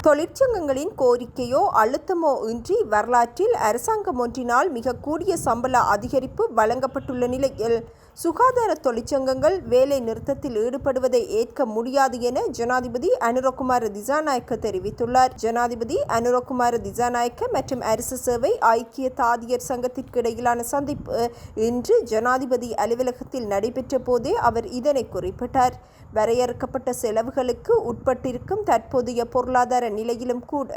தொழிற்சங்கங்களின் கோரிக்கையோ அழுத்தமோ இன்றி வரலாற்றில் அரசாங்கம் ஒன்றினால் மிக கூடிய சம்பள அதிகரிப்பு வழங்கப்பட்டுள்ள நிலையில் சுகாதார தொழிற்சங்கங்கள் வேலை நிறுத்தத்தில் ஈடுபடுவதை ஏற்க முடியாது என ஜனாதிபதி அனுரகுமார திசாநாயக்க தெரிவித்துள்ளார். ஜனாதிபதி அனுரகுமார திசாநாயக்க மற்றும் அரசு சேவை ஐக்கிய தாதியர் சங்கத்திற்கு இடையிலான சந்திப்பு இன்று ஜனாதிபதி அலுவலகத்தில் நடைபெற்ற போதே அவர் இதனை குறிப்பிட்டார். வரையறுக்கப்பட்ட செலவுகளுக்கு உட்பட்டிருக்கும் தற்போதைய பொருளாதார நிலையிலும் கூட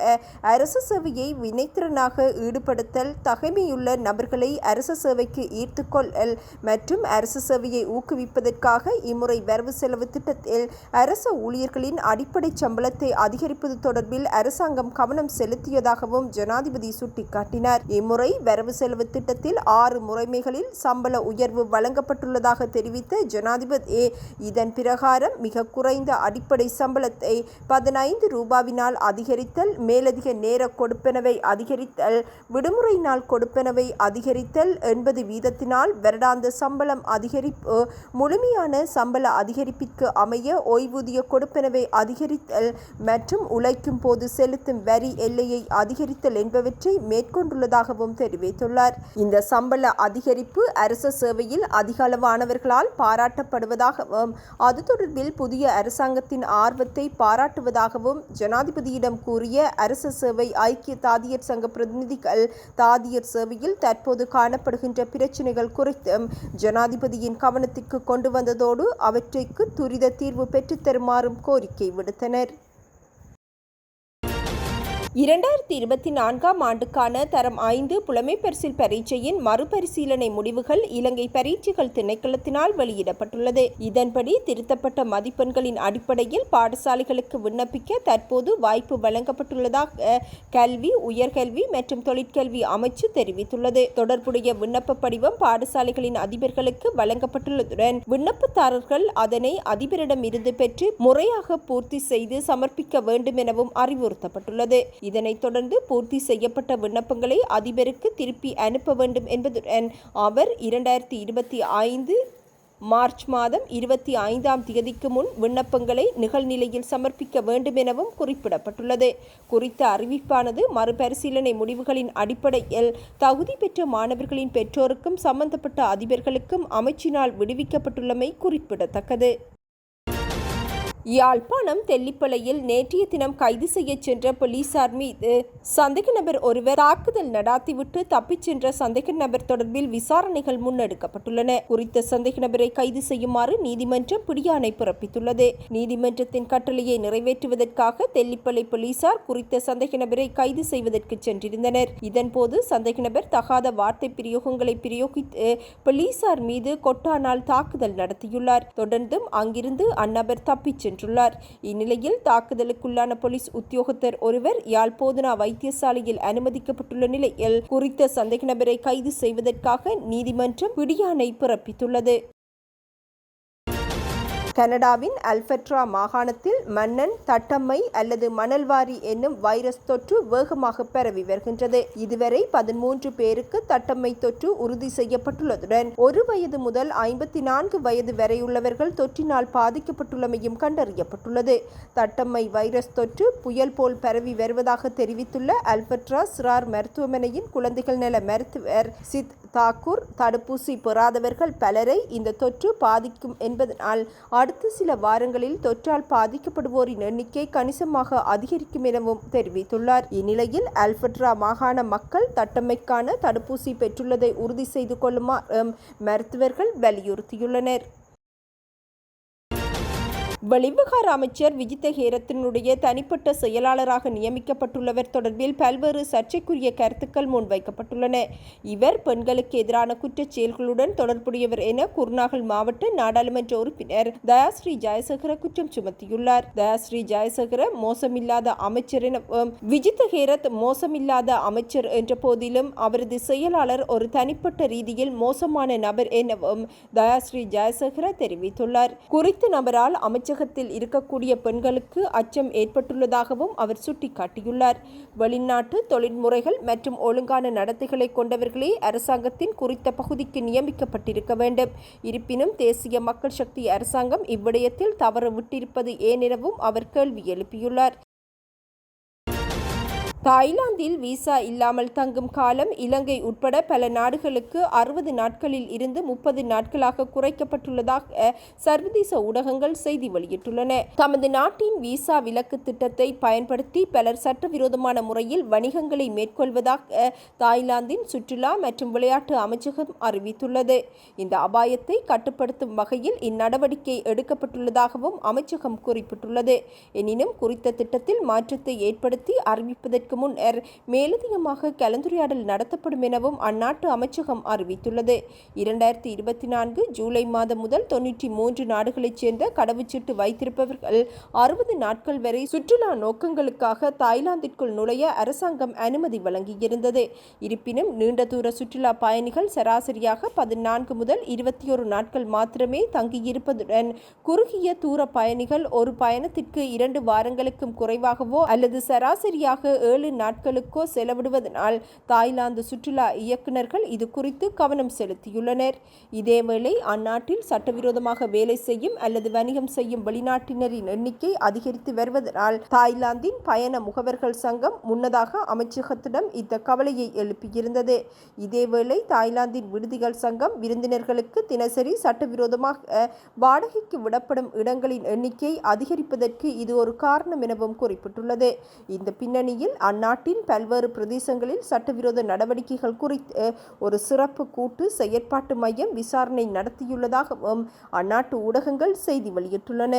அரசு சேவையை வினைத்திறனாக ஈடுபடுத்தல் தகைமையுள்ள நபர்களை அரசு சேவைக்கு ஈர்த்துக்கொள்ளல் மற்றும் அரசு சேவையை ஊக்குவிப்பதற்காக இம்முறை வரவு செலவு திட்டத்தில் அரச ஊழியர்களின் அடிப்படை சம்பளத்தை அதிகரிப்பது தொடர்பில் அரசாங்கம் கவனம் செலுத்தியதாகவும் ஜனாதிபதி சுட்டிக்காட்டினார். இம்முறை வரவு செலவு திட்டத்தில் ஆறு முறைமைகளில் சம்பள உயர்வு வழங்கப்பட்டுள்ளதாக தெரிவித்த ஜனாதிபதி இதன் பிரகாரம் மிக குறைந்த அடிப்படை சம்பளத்தை பதினைந்து ரூபாவினால் அதிகரித்தல் மேலதிக நேர கொடுப்பனவை அதிகரித்தல் விடுமுறை நாள் கொடுப்பனவை அதிகரித்தல் எண்பது வீதத்தினால் வருடாந்த சம்பளம் அதிகரிப்பு முழுமையான சம்பள அதிகரிப்பிற்கு அமைய ஓய்வூதிய கொடுப்பனவை அதிகரித்தல் மற்றும் உழைக்கும் போது செலுத்தும் வரி எல்லையை அதிகரித்தல் என்பவற்றை மேற்கொண்டுள்ளதாகவும் தெரிவித்துள்ளார். இந்த சம்பள அதிகரிப்பு அரச சேவையில் அதிக அளவானவர்களால் பாராட்டப்படுவதாகவும் அது தொடர்பில் புதிய அரசாங்கத்தின் ஆர்வத்தை பாராட்டுவதாகவும் ஜனாதிபதியிடம் கூறிய அரசு சேவை ஐக்கிய தாதியர் சங்க பிரதிநிதிகள் தாதியர் சேவையில் தற்போது காணப்படுகின்ற பிரச்சினைகள் குறித்தும் ஜனாதிபதி ஜனாதிபதியின் கவனத்திற்கு கொண்டு வந்ததோடு அவற்றிற்கு துரித தீர்வு பெற்றுத்தருமாறும் கோரிக்கை விடுத்தனர். இரண்டாயிரத்தி இருபத்தி நான்காம் ஆண்டுக்கான தரம் ஐந்து புலமை பரிசில் பரீட்சையின் மறுபரிசீலனை முடிவுகள் இலங்கை பரீட்சைகள் திணைக்களத்தினால் வெளியிடப்பட்டுள்ளது. இதன்படி திருத்தப்பட்ட மதிப்பெண்களின் அடிப்படையில் பாடசாலைகளுக்கு விண்ணப்பிக்க தற்போது வாய்ப்பு வழங்கப்பட்டுள்ளதாக கல்வி உயர்கல்வி மற்றும் தொழிற்கல்வி அமைச்சு தெரிவித்துள்ளது. தொடர்புடைய விண்ணப்ப படிவம் பாடசாலைகளின் அதிபர்களுக்கு வழங்கப்பட்டுள்ளதுடன் விண்ணப்பதாரர்கள் அதனை அதிபரிடம் இருந்து பெற்று முறையாக பூர்த்தி செய்து சமர்ப்பிக்க வேண்டும் எனவும் அறிவுறுத்தப்பட்டுள்ளது. இதனைத் தொடர்ந்து பூர்த்தி செய்யப்பட்ட விண்ணப்பங்களை அதிபருக்கு திருப்பி அனுப்ப வேண்டும் என்பதுடன் அவர் இரண்டாயிரத்தி இருபத்தி ஐந்து மார்ச் மாதம் இருபத்தி ஐந்தாம் தேதிக்கு முன் விண்ணப்பங்களை நிகழ்நிலையில் சமர்ப்பிக்க வேண்டும் எனவும் குறிப்பிடப்பட்டுள்ளது. குறித்த அறிவிப்பானது மறுபரிசீலனை முடிவுகளின் அடிப்படையில் தகுதி பெற்ற மாணவர்களின் பெற்றோருக்கும் சம்பந்தப்பட்ட அதிபர்களுக்கும் அமைச்சினால் விடுவிக்கப்பட்டுள்ளமை குறிப்பிடத்தக்கது. யாழ்ப்பாணம் தெல்லிப்பளையில் நேற்றைய தினம் கைது செய்ய சென்ற போலீசார் மீது சந்தேக நபர் ஒருவர் தாக்குதல் நடாத்திவிட்டு தப்பிச் சென்ற சந்தேக நபர் தொடர்பில் விசாரணைகள் முன்னெடுக்கப்பட்டுள்ளன. குறித்த சந்தேக நபரை கைது செய்யுமாறு நீதிமன்றம் பிடியாணை பிறப்பித்துள்ளது. நீதிமன்றத்தின் கட்டளையை நிறைவேற்றுவதற்காக தெல்லிப்பளை போலீசார் குறித்த சந்தேக நபரை கைது செய்வதற்கு சென்றிருந்தனர். இதன்போது சந்தேக நபர் தகாத வார்த்தை பிரயோகங்களை பிரயோகித்து போலீசார் மீது கொட்டானால் தாக்குதல் நடத்தியுள்ளார். தொடர்ந்தும் அங்கிருந்து அந்நபர் தப்பிச் சென்றுள்ளார். இந்நிலையில் தாக்குதலுக்குள்ளான போலீஸ் உத்தியோகத்தர் ஒருவர் யாழ் போதனா வைத்தியசாலையில் அனுமதிக்கப்பட்டுள்ள நிலையில் குறித்த சந்தேக நபரை கைது செய்வதற்காக நீதிமன்றம் பிடியாணை பிறப்பித்துள்ளது. கனடாவின் அல்பெட்ரா மாகாணத்தில் மன்னன் தட்டம்மை அல்லது மணல்வாரி என்னும் வைரஸ் தொற்று வேகமாக பரவி வருகின்றது. இதுவரை பதிமூன்று பேருக்கு தட்டம்மை தொற்று உறுதி செய்யப்பட்டுள்ளதுடன் ஒரு வயது முதல் ஐம்பத்தி நான்கு வயது வரையுள்ளவர்கள் தொற்றினால் பாதிக்கப்பட்டுள்ளமையும் கண்டறியப்பட்டுள்ளது. தட்டம்மை வைரஸ் தொற்று புயல் போல் பரவி வருவதாக தெரிவித்துள்ள அல்பெட்ரா சிறார் மருத்துவமனையின் குழந்தைகள் நல மருத்துவர் சித் தாக்கூர் தடுப்பூசி பெறாதவர்கள் பலரை இந்த தொற்று பாதிக்கும் என்பதனால் அடுத்த சில வாரங்களில் தொற்றால் பாதிக்கப்படுவோரின் எண்ணிக்கை கணிசமாக அதிகரிக்கும் எனவும் தெரிவித்துள்ளார். இந்நிலையில் அல்பட்ரா மாகாண மக்கள் தட்டமைக்கான தடுப்பூசி பெற்றுள்ளதை உறுதி செய்து கொள்ளுமாறு மருத்துவர்கள் வலியுறுத்தியுள்ளனர். வெளிவிவகார அமைச்சர் விஜித்த ஹேரத்தினுடைய தனிப்பட்ட செயலாளராக நியமிக்கப்பட்டுள்ளவர் தொடர்பில் பல்வேறு சர்ச்சைக்குரிய கருத்துக்கள் முன்வைக்கப்பட்டுள்ளன. இவர் பெண்களுக்கு எதிரான குற்றச் செயல்களுடன் தொடர்புடையவர் என குருநாகல் மாவட்ட நாடாளுமன்ற உறுப்பினர் தயாஸ்ரீ ஜெயசேகர குற்றம் சுமத்தியுள்ளார். தயாஸ்ரீ ஜெயசேகர மோசமில்லாத அமைச்சர் எனவும் விஜித்த ஹேரத் மோசமில்லாத அமைச்சர் என்ற போதிலும் அவரது செயலாளர் ஒரு தனிப்பட்ட ரீதியில் மோசமான நபர் எனவும் தயாஸ்ரீ ஜெயசேகர தெரிவித்துள்ளார். குறித்த நபரால் அமைச்சர் அச்சகத்தில் இருக்கக்கூடிய பெண்களுக்கு அச்சம் ஏற்பட்டுள்ளதாகவும் அவர் சுட்டிக்காட்டியுள்ளார். வெளிநாட்டு தொழில்முறைகள் மற்றும் ஒழுங்கான நடத்தைகளை கொண்டவர்களே அரசாங்கத்தின் குறித்த பகுதிக்கு நியமிக்கப்பட்டிருக்க வேண்டும். இருப்பினும் தேசிய மக்கள் சக்தி அரசாங்கம் இவ்விடயத்தில் தவறு விட்டிருப்பது ஏனெனவும் அவர் கேள்வி எழுப்பியுள்ளார். தாய்லாந்தில் விசா இல்லாமல் தங்கும் காலம் இலங்கை உட்பட பல நாடுகளுக்கு அறுபது நாட்களில் இருந்து முப்பது நாட்களாக குறைக்கப்பட்டுள்ளதாக சர்வதேச ஊடகங்கள் செய்தி வெளியிட்டுள்ளன. தமது நாட்டின் விசா விலக்கு திட்டத்தை பயன்படுத்தி பலர் சட்டவிரோதமான முறையில் வணிகங்களை மேற்கொள்வதாக தாய்லாந்தின் சுற்றுலா மற்றும் விளையாட்டு அமைச்சகம் அறிவித்துள்ளது. இந்த அபாயத்தை கட்டுப்படுத்தும் வகையில் இந்நடவடிக்கை எடுக்கப்பட்டுள்ளதாகவும் அமைச்சகம் குறிப்பிட்டுள்ளது. எனினும் குறித்த திட்டத்தில் மாற்றத்தை ஏற்படுத்தி அறிவிப்பதற்கு இதற்கு முன்னர் மேலதிகமாக கலந்துரையாடல் நடத்தப்படும் எனவும் அந்நாட்டு அமைச்சகம் அறிவித்துள்ளது. இரண்டாயிரத்தி இருபத்தி நான்கு ஜூலை மாதம் முதல் தொன்னூற்றி மூன்று நாடுகளைச் சேர்ந்த கடவுச்சீட்டு வைத்திருப்பவர்கள் அறுபது நாட்கள் வரை சுற்றுலா நோக்கங்களுக்காக தாய்லாந்திற்குள் நுழைய அரசாங்கம் அனுமதி வழங்கியிருந்தது. இருப்பினும் நீண்ட தூர சுற்றுலா பயணிகள் சராசரியாக பதினான்கு முதல் இருபத்தி ஒரு நாட்கள் மாத்திரமே தங்கியிருப்பதுடன் குறுகிய தூர பயணிகள் ஒரு பயணத்திற்கு இரண்டு வாரங்களுக்கும் குறைவாகவோ அல்லது சராசரியாக ஏழு நாட்களுக்கோ செலவிடுவதனால் தாய்லாந்து சுற்றுலா இயக்குநர்கள் இது குறித்து கவனம் செலுத்தியுள்ளனர். இதேவேளை அந்நாட்டில் சட்டவிரோதமாக வேலை செய்யும் அல்லது வணிகம் செய்யும் வெளிநாட்டினரின் எண்ணிக்கை அதிகரித்து வருவதனால் தாய்லாந்தின் பயண முகவர்கள் சங்கம் முன்னதாக அமைச்சகத்திடம் இந்த கவலையை எழுப்பியிருந்தது. இதேவேளை தாய்லாந்தின் விடுதிகள் சங்கம் விருந்தினர்களுக்கு தினசரி சட்டவிரோதமாக வாடகைக்கு விடப்படும் இடங்களின் எண்ணிக்கை அதிகரிப்பதற்கு இது ஒரு காரணம் எனவும் குறிப்பிட்டுள்ளது. இந்த பின்னணியில் அந்நாட்டின் பல்வேறு பிரதேசங்களில் சட்டவிரோத நடவடிக்கைகள் குறித்து ஒரு சிறப்பு கூட்டு செயற்பாட்டு மையம் விசாரணை நடத்தியுள்ளதாகவும் அந்நாட்டு ஊடகங்கள் செய்தி வெளியிட்டுள்ளன.